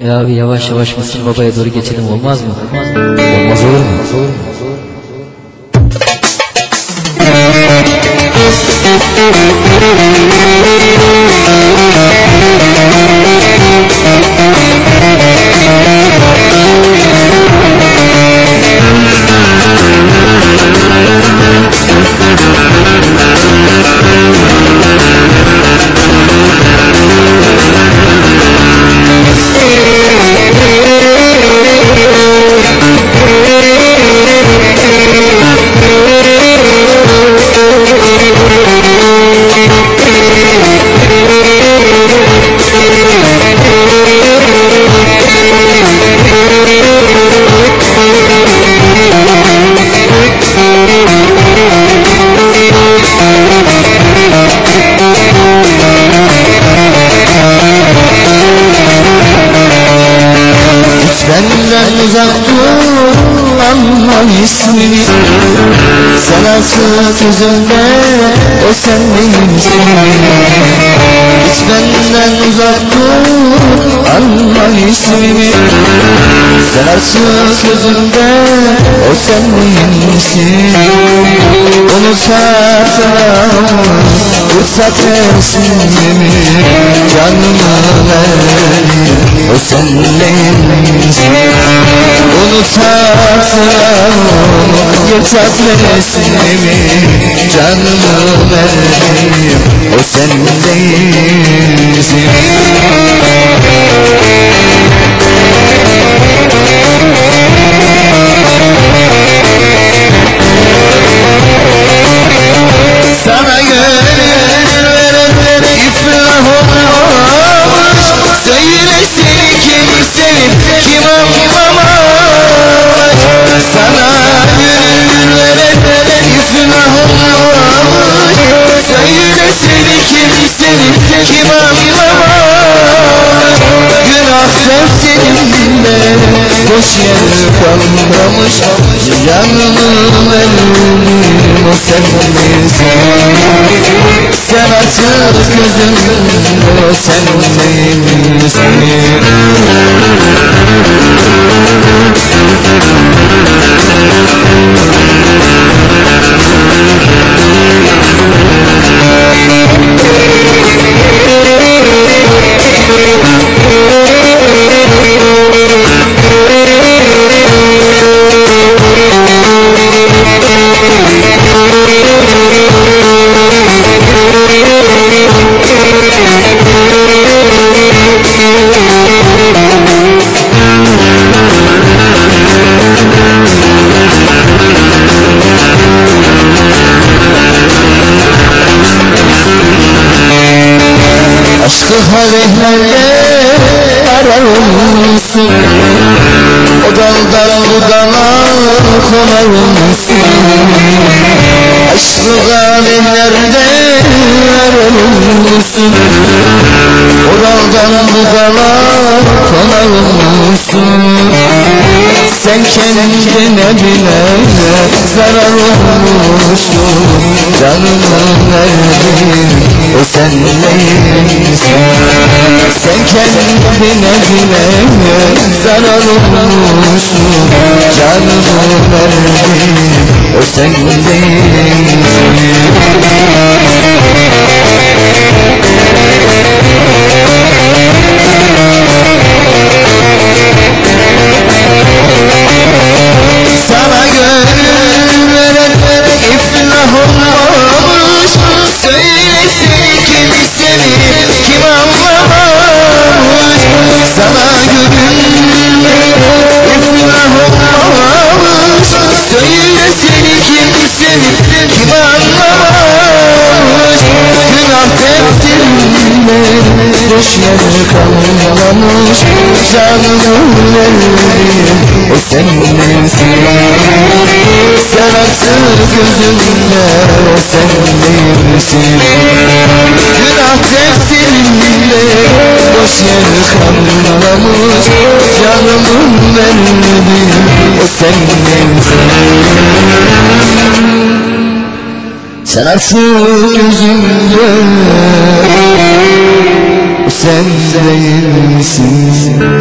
E abi yavaş yavaş Müslüm Baba'ya doğru geçelim olmaz mı? Olmaz olur mu? Olur mu? Artık yüzümde o sen değilsin Hiç benden uzak dur anma ismini Sen artık yüzümde o sen değilsin Unutarsan Uçak resmimi Canımı verdim O sen değilsin Unutarsan Uçak resmimi Canımı verdim O sen değilsin Sevsinimde boş yer kalmamış. Canımı verdim o sen misin Sen açık gözümde o sen misin Aşkı halehlerle arar mısın? O daldan bu dala konar mısın? Aşkı galehlerde arar mısın? O daldan bu dala konar mısın? Sen kendine bile zarar olmuşsun. Canımı verdin o sen Sen kendine bile zarar olmuşsun. Canımı verdin o sen değilsin boş yer kalmamış Canımı verdim o sen misin? Sen artık gözümde o sen değilsin Günah tefsirimde boş yer kalmamış Canımı verdim o sen misin? Sen artık gözümde sen değilsin